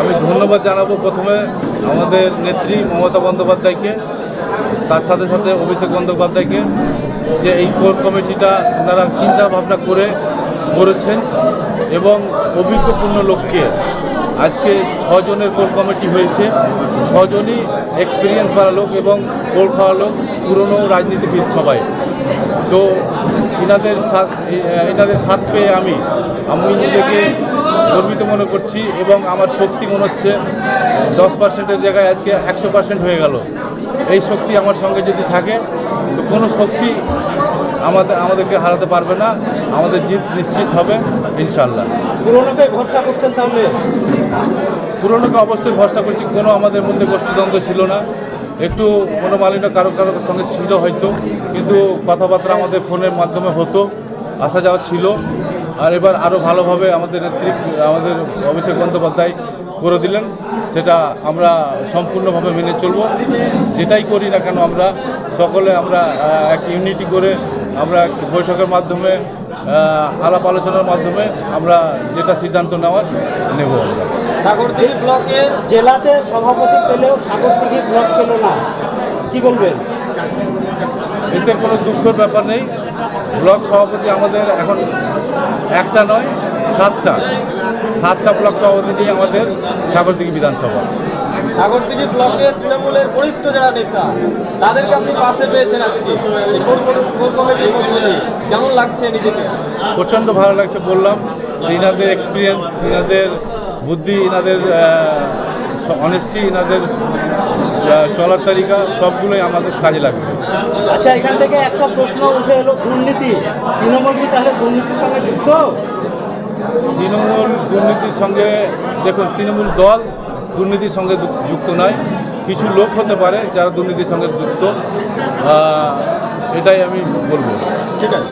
আমি ধন্যবাদ জানাব প্রথমে আমাদের নেত্রী মমতা বন্দ্যোপাধ্যায়কে, তার সাথে সাথে অভিষেক বন্দ্যোপাধ্যায়কে, যে এই কোর কমিটিটা ওনারা চিন্তা ভাবনা করে করেছেন এবং অভিজ্ঞপূর্ণ লোককে আজকে ছজনের কোর কমিটি হয়েছে। ছজনই এক্সপিরিয়েন্স বাড়া লোক এবং কোর খাওয়া লোক, পুরনো রাজনীতিবিদ সবাই। তো এনাদের এনাদের সাথ পেয়ে আমি আমি নিজেকে গর্বিত মনে করছি এবং আমার শক্তি মনে হচ্ছে দশ পার্সেন্টের জায়গায় আজকে একশো পার্সেন্ট হয়ে গেল। এই শক্তি আমার সঙ্গে যদি থাকে তো কোনো শক্তি আমাদের আমাদেরকে হারাতে পারবে না। আমাদের জিত নিশ্চিত হবে ইনশাল্লাহ পুরোনোকে ভরসা করছেন তাহলে? পুরনোকে অবশ্যই ভরসা করছি কোনো আমাদের মধ্যে গোষ্ঠীদ্বন্দ্ব ছিল না। একটু মনোমালিন্য কারও কারও সঙ্গে ছিল হয়তো কিন্তু কথাবার্তা আমাদের ফোনের মাধ্যমে হতো আসা যাওয়া ছিল। আর এবার আরও ভালোভাবে আমাদের নেত্রী আমাদের অভিষেক বন্দ্যোপাধ্যায় করে দিলেন। সেটা আমরা সম্পূর্ণভাবে মেনে চলব। যেটাই করি না কেন আমরা সকলে আমরা এক ইউনিটি করে আমরা বৈঠকের মাধ্যমে আলাপ আলোচনার মাধ্যমে আমরা যেটা সিদ্ধান্ত নেওয়ার নেব সাগরদিঘি ব্লকে জেলাতে সভাপতি পেলেও সাগরদিঘি ব্লক পেল না। কি বলবেন? এতে কোনো দুঃখের ব্যাপার নেই। ব্লক সভাপতি আমাদের এখন একটা নয় সাতটা। সাতটা ব্লক সভাপতি নিয়ে আমাদের সাগরদিঘি বিধানসভা। সাগরদিঘি ব্লকের তৃণমূলের বরিষ্ঠ যারা নেতা তাদেরকে আপনি পাশে পেয়েছেন আজকে। কেমন লাগছে নিজেকে? প্রচণ্ড ভালো লাগছে বললাম যে ইনাদের এক্সপিরিয়েন্স ইনাদের বুদ্ধি ইনাদের অনেস্টি এনাদের চলার তালিকা সবগুলোই আমাদের কাজে লাগবে। আচ্ছা এখান থেকে একটা প্রশ্ন উঠে এলো দুর্নীতি। তৃণমূল কি তাহলে দুর্নীতির সঙ্গে যুক্ত? তৃণমূল দুর্নীতির সঙ্গে দেখুন তৃণমূল দল দুর্নীতির সঙ্গে যুক্ত নয়। কিছু লোক হতে পারে যারা দুর্নীতির সঙ্গে যুক্ত। এটাই আমি বলব। ঠিক আছে।